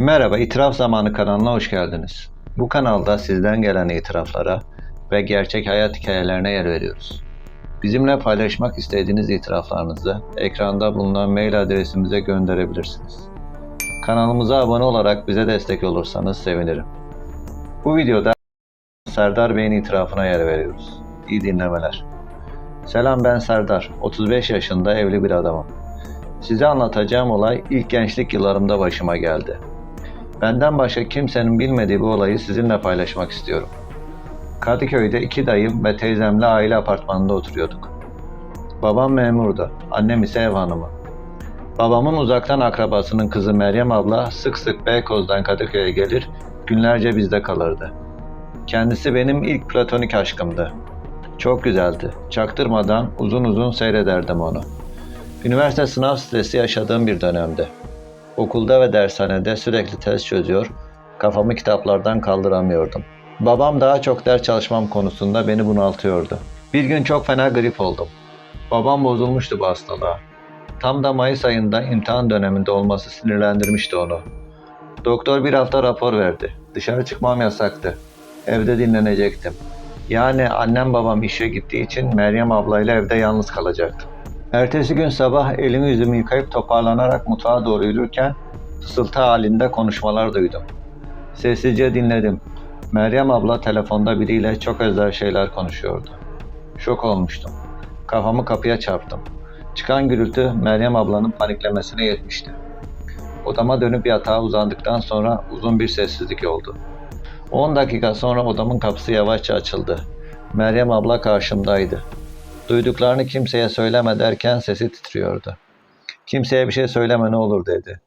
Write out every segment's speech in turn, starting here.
Merhaba, İtiraf Zamanı kanalına hoş geldiniz. Bu kanalda sizden gelen itiraflara ve gerçek hayat hikayelerine yer veriyoruz. Bizimle paylaşmak istediğiniz itiraflarınızı ekranda bulunan mail adresimize gönderebilirsiniz. Kanalımıza abone olarak bize destek olursanız sevinirim. Bu videoda Serdar Bey'in itirafına yer veriyoruz. İyi dinlemeler. Selam ben Serdar. 35 yaşında evli bir adamım. Size anlatacağım olay ilk gençlik yıllarımda başıma geldi. Benden başka kimsenin bilmediği bu olayı sizinle paylaşmak istiyorum. Kadıköy'de iki dayım ve teyzemle aile apartmanında oturuyorduk. Babam memurdu, annem ise ev hanımı. Babamın uzaktan akrabasının kızı Meryem abla sık sık Beykoz'dan Kadıköy'e gelir, günlerce bizde kalırdı. Kendisi benim ilk platonik aşkımdı. Çok güzeldi. Çaktırmadan uzun uzun seyrederdim onu. Üniversite sınav stresi yaşadığım bir dönemde. Okulda ve dershanede sürekli test çözüyor, kafamı kitaplardan kaldıramıyordum. Babam daha çok ders çalışmam konusunda beni bunaltıyordu. Bir gün çok fena grip oldum. Babam bozulmuştu bu hastalığa. Tam da Mayıs ayında imtihan döneminde olması sinirlendirmişti onu. Doktor bir hafta rapor verdi. Dışarı çıkmam yasaktı. Evde dinlenecektim. Yani annem babam işe gittiği için Meryem ablayla evde yalnız kalacaktım. Ertesi gün sabah elimi yüzümü yıkayıp toparlanarak mutfağa doğru yürürken fısıltı halinde konuşmalar duydum. Sessizce dinledim. Meryem abla telefonda biriyle çok özel şeyler konuşuyordu. Şok olmuştum. Kafamı kapıya çarptım. Çıkan gürültü Meryem ablanın paniklemesine yetmişti. Odama dönüp yatağa uzandıktan sonra uzun bir sessizlik oldu. 10 dakika sonra odamın kapısı yavaşça açıldı. Meryem abla karşımdaydı. Duyduklarını kimseye söyleme derken sesi titriyordu. Kimseye bir şey söyleme ne olur dedi.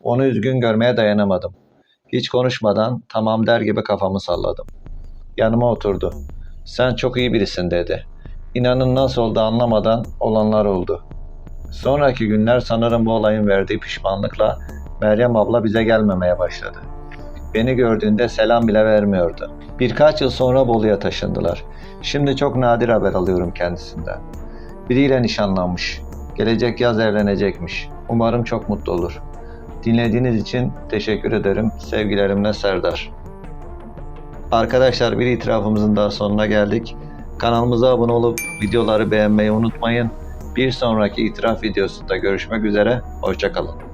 Onu üzgün görmeye dayanamadım. Hiç konuşmadan tamam der gibi kafamı salladım. Yanıma oturdu. Sen çok iyi birisin dedi. İnanın nasıl oldu anlamadan olanlar oldu. Sonraki günler sanırım bu olayın verdiği pişmanlıkla Meryem abla bize gelmemeye başladı. Beni gördüğünde selam bile vermiyordu. Birkaç yıl sonra Bolu'ya taşındılar. Şimdi çok nadir haber alıyorum kendisinden. Biriyle nişanlanmış. Gelecek yaz evlenecekmiş. Umarım çok mutlu olur. Dinlediğiniz için teşekkür ederim. Sevgilerimle Serdar. Arkadaşlar bir itirafımızın daha sonuna geldik. Kanalımıza abone olup videoları beğenmeyi unutmayın. Bir sonraki itiraf videosunda görüşmek üzere. Hoşçakalın.